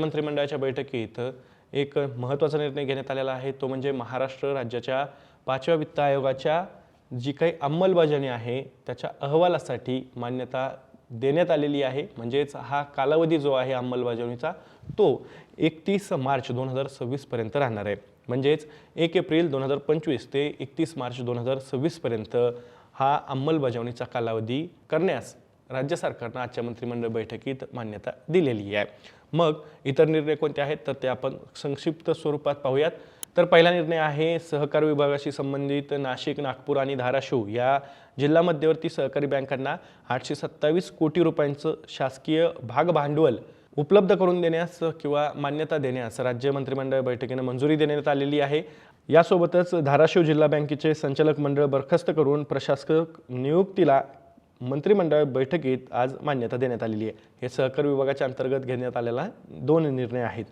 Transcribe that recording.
मंत्रिमंडळाच्या बैठकीत एक महत्त्वाचा निर्णय घेण्यात आलेला आहे. तो म्हणजे महाराष्ट्र राज्याच्या पाचव्या वित्त आयोगाच्या जी काही अंमलबजावणी आहे त्याच्या अहवालासाठी मान्यता देण्यात आलेली आहे. म्हणजेच हा कालावधी जो आहे अंमलबजावणीचा तो एकतीस मार्च दोन हजार सव्वीसपर्यंत राहणार आहे. म्हणजेच एक एप्रिल दोन हजार पंचवीस ते एकतीस मार्च दोन हजार सव्वीसपर्यंत हा अंमलबजावणीचा कालावधी करण्यास राज्य सरकारनं आजच्या मंत्रिमंडळ बैठकीत मान्यता दिलेली आहे. मग इतर निर्णय कोणते आहेत? तर ते आपण संक्षिप्त स्वरूपात पाहूयात. तर पहिला निर्णय आहे सहकार विभागाशी संबंधित नाशिक नागपूर आणि धाराशिव या जिल्हा मध्यवर्ती सहकारी बँकांना आठशे सत्तावीस कोटी रुपयांचं शासकीय भाग भांडवल उपलब्ध करून देण्यास किंवा मान्यता देण्यास राज्य मंत्रिमंडळ बैठकीनं मंजुरी देण्यात आलेली आहे. यासोबतच धाराशिव जिल्हा बँकेचे संचालक मंडळ बरखास्त करून प्रशासक नियुक्तीला मंत्रिमंडळ बैठकीत आज मान्यता देण्यात आलेली आहे. हे सहकार विभागाच्या अंतर्गत घेण्यात आलेला दोन निर्णय आहेत.